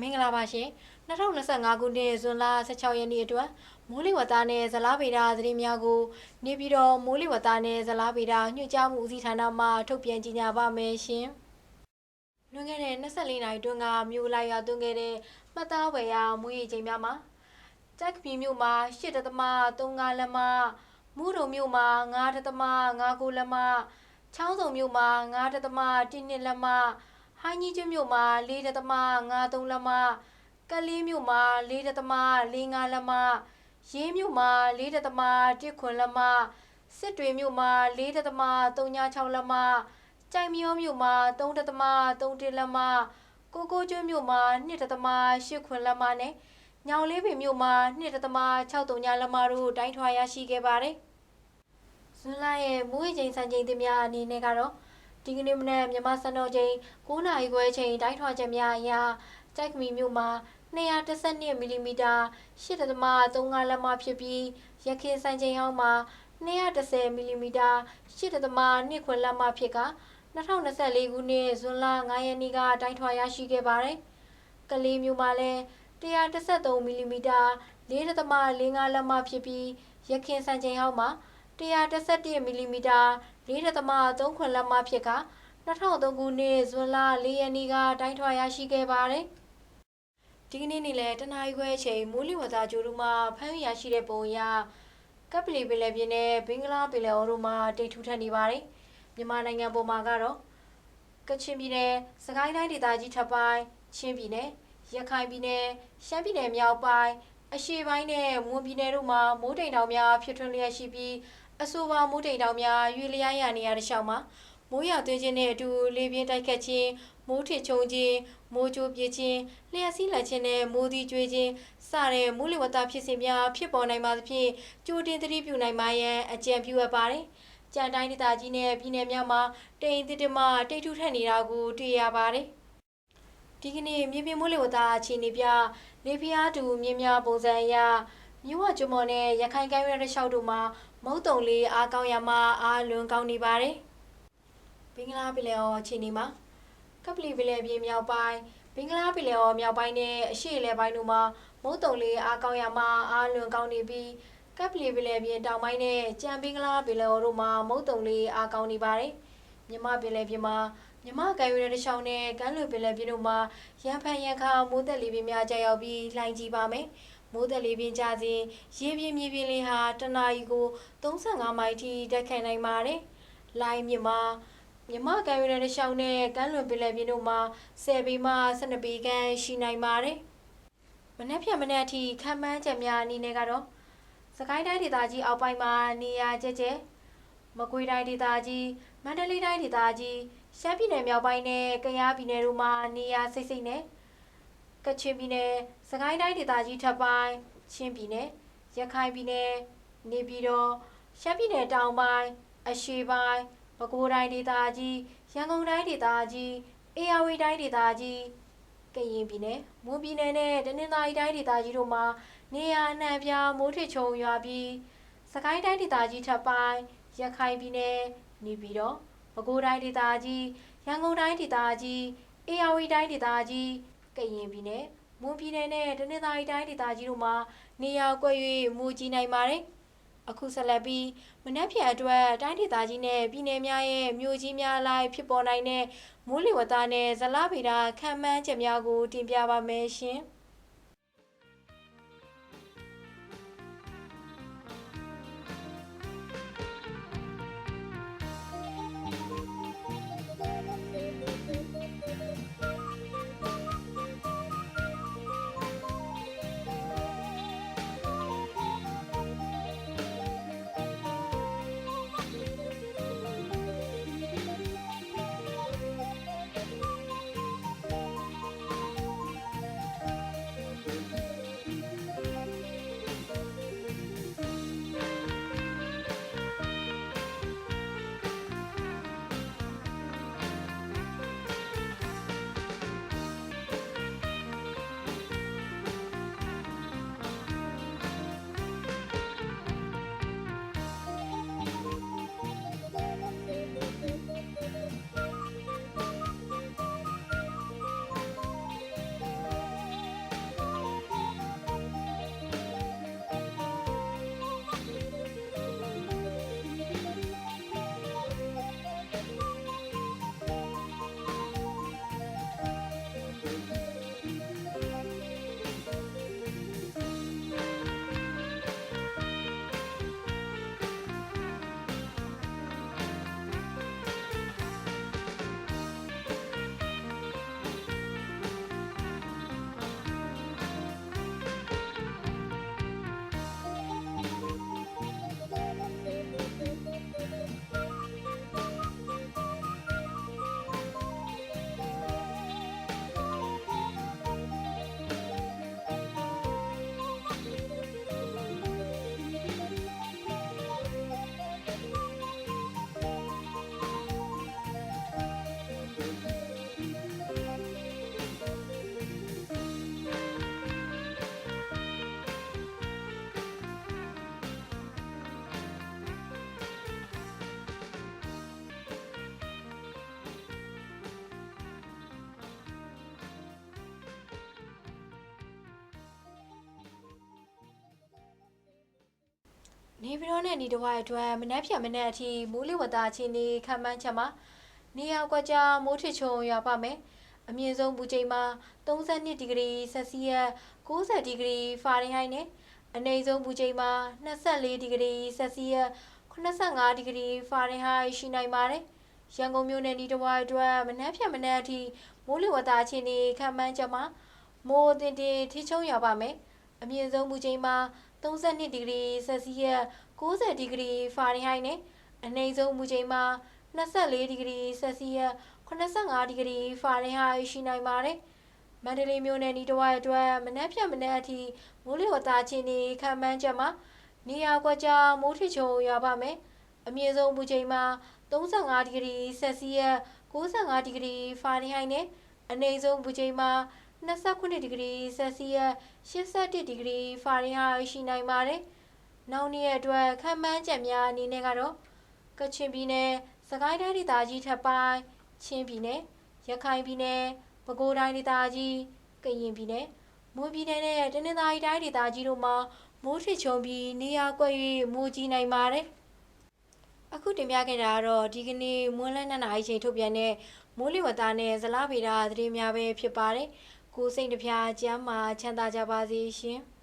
မင်္ဂလာပါရှင်2025ခုနှစ်ဇွန်လ16ရက်နေ့အတွက်မိုးလေဝသနဲ့ဇလားဗေဒသတင်းများကိုနေပြည်တော်မိုးလေဝသနဲ့ဇလားဗေဒညွှန်ကြားမှုဦးစီးဌာနမှထုတ်ပြန်ကြေညာပါမယ်ရှင်လွန်ခဲ့တဲ့24နာရီတွင်းကမြို့လိုက်ရွာသွင်းခဲ့တဲ့မှတ်သားဝယ်ရမွေးရိပ်ချိန်များမှာတက်ကပီမြို့မှာ8.35လက်မမူးတုံမြို့မှာ9.59လက်မချောင်းစုံမြို့မှာ9.12လက်မ ဟိုင်းကြီးကျွန်းမြို့မှာ4.53လက်မကလေးမြို့မှာ4.45လက်မရေးမြို့မှာ4.1ခွန်လက်မစစ်တွေမြို့မှာ4.36လက်မကြိုင်မြောမြို့မှာ3.31လက်မကိုကိုကျွန်းမြို့မှာ2.8ခွန်လက်မနဲ့ညောင်လေးပင်မြို့မှာ2.63လက်မတို့တိုင်းထွာရရှိခဲ့ပါတယ်ဇွန်လရဲ့မိုးရေချိန်စံချိန်သစ်များအနေနဲ့ကတော့ ဒီကနေ့မနက်မြန်မာစံတော်ချိန်9နာရီခွဲချိန်တိုင်းထွာချက်များအရကြိုက်ကမီမြို့မှာ212မီလီမီတာ8.35လက်မဖြစ်ပြီးရခိုင်စံချိန်ဟောင်းမှာ210မီလီမီတာ8.2ခွက်လက်မဖြစ်က2024ခုနှစ်ဇွန်လ9ရက်နေ့ကတိုင်းထွာရရှိခဲ့ပါတယ်။ကလေးမြို့မှာလည်း113မီလီမီတာ4.45လက်မဖြစ်ပြီးရခိုင်စံချိန်ဟောင်းမှာ 111မီလီမီတာ4.3ခွန်လက်မဖြစ်က2003ခုနှစ်ဇွန်လ4ရက်နေ့ကတိုင်းထွာရရှိခဲ့ပါတယ်။ဒီကနေ့နေ့လယ်တနာရီခွဲအချိန်မိုးလေဝသကြိုးတို့မှဖမ်းရရှိတဲ့ပုံအရကပ်ပလီပင်လယ်ပြင်နဲ့ဘင်္ဂလားပင်လယ်အော်တို့မှတိတ်ထူထပ်နေပါတယ်။မြန်မာနိုင်ငံပေါ်မှာကတော့ကချင်ပြည်နယ်၊စကိုင်းတိုင်းဒေသကြီးထပ်ပိုင်း၊ချင်းပြည်နယ်၊ရခိုင်ပြည်နယ်၊ရှမ်းပြည်နယ်မြောက်ပိုင်းအရှေ့ပိုင်းနဲ့မွန်ပြည်နယ်တို့မှာမိုးတိမ်တောင်များဖြစ်ထွန်းလျက်ရှိပြီး အဆိုပါမိုးတိမ်တောင်များရွေလျားရနေရတဲ့ရှောင်းမှာမိုးရွာသွန်းခြင်းနဲ့အတူလေပြင်းတိုက်ခတ်ခြင်းမိုးထစ်ချုံခြင်းမိုးကြိုးပြခြင်းလျှက်စီးလက်ခြင်းနဲ့မိုးသီးကျွေးခြင်းစတဲ့မိုးလေဝသဖြစ်စဉ်များဖြစ်ပေါ်နိုင်ပါသဖြင့်ကြိုတင်သတိပြုနိုင်မှရန်အကြံပြုအပ်ပါတယ်။ကြံတိုင်းဒေသကြီးနဲ့ပြည်내များမှာတိမ်တစ်တမတိတ်ထူထပ်နေတာကိုတွေ့ရပါတယ်။ဒီကနေ့မြေပြင်မိုးလေဝသအခြေအနေပြလေပြားတူမြင်းများပုံစံအရမြို့ဝကျွမော်နဲ့ရခိုင်ကမ်းရိုးတလျှောက်တို့မှာ မုတ်တုံလေးအားကောင်းရမှအားလွန်ကောင်းနေပါတယ်။ဘင်္ဂလားပင်လယ်အော်အခြေအနေမှာကပလီပင်လယ်ပြင်မြောက်ပိုင်းဘင်္ဂလားပင်လယ်အော်မြောက်ပိုင်းနဲ့အရှေ့အလယ်ပိုင်းတို့မှာမုတ်တုံလေးအားကောင်းရမှအားလွန်ကောင်းနေပြီးကပလီပင်လယ်ပြင်တောင်ပိုင်းနဲ့ကြံဘင်္ဂလားပင်လယ်အော်တို့မှာမုတ်တုံလေးအားကောင်းနေပါတယ်။မြမပင်လယ်ပြင်မှာမြမကမ်းရိုးတန်းတစ်လျှောက်နဲ့ကမ်းလွန်ပင်လယ်ပြင်တို့မှာရန်ဖန်ရန်ခါမိုးသက်လေပြင်းများကြာရောက်ပြီးလှိုင်းကြီးပါမယ်။ မိုးသက်လေပြင်းကြစဉ်ရေပြင်းမြေပြင်းလေးဟာတနအီကို35မိုင်ထိတက်ခံနိုင်ပါတယ်။လိုင်းမြမှာမြမကမ်းရိုးတန်းတစ်လျှောက်နဲ့ကမ်းလွန်ပင်လယ်ပြင်တို့မှာ10ပေမှ12ပေခန့်ရှိနိုင်ပါတယ်။မနက်ဖြန်မနက်အထိခံမှန်းချက်များအနေနဲ့ကတော့စကိုင်းတိုင်းဒေသကြီးအောက်ပိုင်းမှာနေရာကျကျမကွေးတိုင်းဒေသကြီးမန္တလေးတိုင်းဒေသကြီးရှမ်းပြည်နယ်မြောက်ပိုင်းနဲ့ကယားပြည်နယ်တို့မှာနေရာစိတ်စိတ်နဲ့ ကချင်ပြည်နယ်စကိုင်းတိုင်းဒေသကြီးထပ်ပိုင်းချင်းပြည်နယ်ရခိုင်ပြည်နယ်နေပြည်တော်ရှမ်းပြည်နယ်တောင်ပိုင်းအရှေ့ပိုင်းပဲခူးတိုင်းဒေသကြီးရန်ကုန်တိုင်းဒေသကြီးအေရဝတီတိုင်းဒေသကြီးကရင်ပြည်နယ်မွန်ပြည်နယ်နဲ့တနင်္သာရီတိုင်းဒေသကြီးတို့မှာနေရာအနှံ့အပြားမိုးထစ်ချုံရွာပြီးစကိုင်းတိုင်းဒေသကြီးထပ်ပိုင်းရခိုင်ပြည်နယ်နေပြည်တော်ပဲခူးတိုင်းဒေသကြီးရန်ကုန်တိုင်းဒေသကြီးအေရဝတီတိုင်းဒေသကြီး ကရင်ပြည်နယ်မွန်ပြည်နယ်နဲ့တနင်္သာရီတိုင်းဒေသကြီးတို့မှာနေရာကွက်၍မူကြီးနိုင်ပါတယ်။အခုဆက်လက်ပြီးမနက်ဖြန်အတွက်တိုင်းဒေသကြီးနဲ့ပြည်내များရဲ့မြို့ကြီးများအလိုက်ဖြစ်ပေါ်နိုင်တဲ့မိုးလေဝသနဲ့ဇလဗေဒခံမှန်းချက်များကိုတင်ပြပါမယ်ရှင်။ နေပြည်တော်နဲ့ဒီတစ်ဝိုက်အတွက်မနက်ဖြန်မနက်အထိမိုးလေဝသအခြေအနေခန့်မှန်းချက်မှာနေရာကွက်ကြားမိုးထစ်ချုံရွာပါမယ်အမြင့်ဆုံးပူချိန်မှာ32ဒီဂရီဆက်စီယပ်60ဒီဂရီဖာရင်ဟိုက်နဲ့အနည်းဆုံးပူချိန်မှာ24ဒီဂရီဆက်စီယပ်85ဒီဂရီဖာရင်ဟိုက်ရှိနိုင်ပါတယ်ရန်ကုန်မြို့နယ်ဒီတစ်ဝိုက်အတွက်မနက်ဖြန်မနက်အထိမိုးလေဝသအခြေအနေခန့်မှန်းချက်မှာမိုးအသင်တင်ထစ်ချုံရွာပါမယ်အမြင့်ဆုံးပူချိန်မှာ32 ဒီဂရီဆက်စီယပ်60ဒီဂရီဖာရင်ဟိုက်နဲ့အနည်းဆုံးမူချိန်မှာ24ဒီဂရီဆက်စီယပ်85ဒီဂရီဖာရင်ဟိုက်ရှိနိုင်ပါတယ်။မန္တလေးမြို့နယ်ဤတစ်ဝိုက်အတွက်မနက်ဖြန်မနက်အထိမိုးလေဝသအခြေအနေခံမှန်းချက်မှာနေရာကွက်ကြားမိုးထချုံရွာပါမယ်။အမြင့်ဆုံးမူချိန်မှာ35ဒီဂရီဆက်စီယပ်65ဒီဂရီဖာရင်ဟိုက်နဲ့အနည်းဆုံးမူချိန်မှာ 29ဒီဂရီဆက်စီယပ်81ဒီဂရီဖာရင်ဟိုက်ရှိနိုင်ပါတယ်။နောက်နေ့အတွက်ခံမှန်းချက်များအနေနဲ့ကတော့ကချင်ပြည်နယ်စကိုင်းတိုင်းဒေသကြီးထပ်ပိုင်းချင်းပြည်နယ်ရခိုင်ပြည်နယ်ပဲခူးတိုင်းဒေသကြီးကရင်ပြည်နယ်မွန်ပြည်နယ်နဲ့တနင်္သာရီတိုင်းဒေသကြီးတို့မှာမိုးထစ်ချုံပြီးနေရာကွက်၍မိုးကြီးနိုင်ပါတယ်။အခုတင်ပြခဲ့တာကတော့ဒီကနေ့မွန်းလန်း2နာရီချိန်ထုတ်ပြန်တဲ့မိုးလေဝသနဲ့ဇလဗေဒသတင်းများပဲဖြစ်ပါတယ်။ ကိုယ်စိတ်တစ်ပြားကျမ်းမာချမ်းသာကြပါစေရှင်။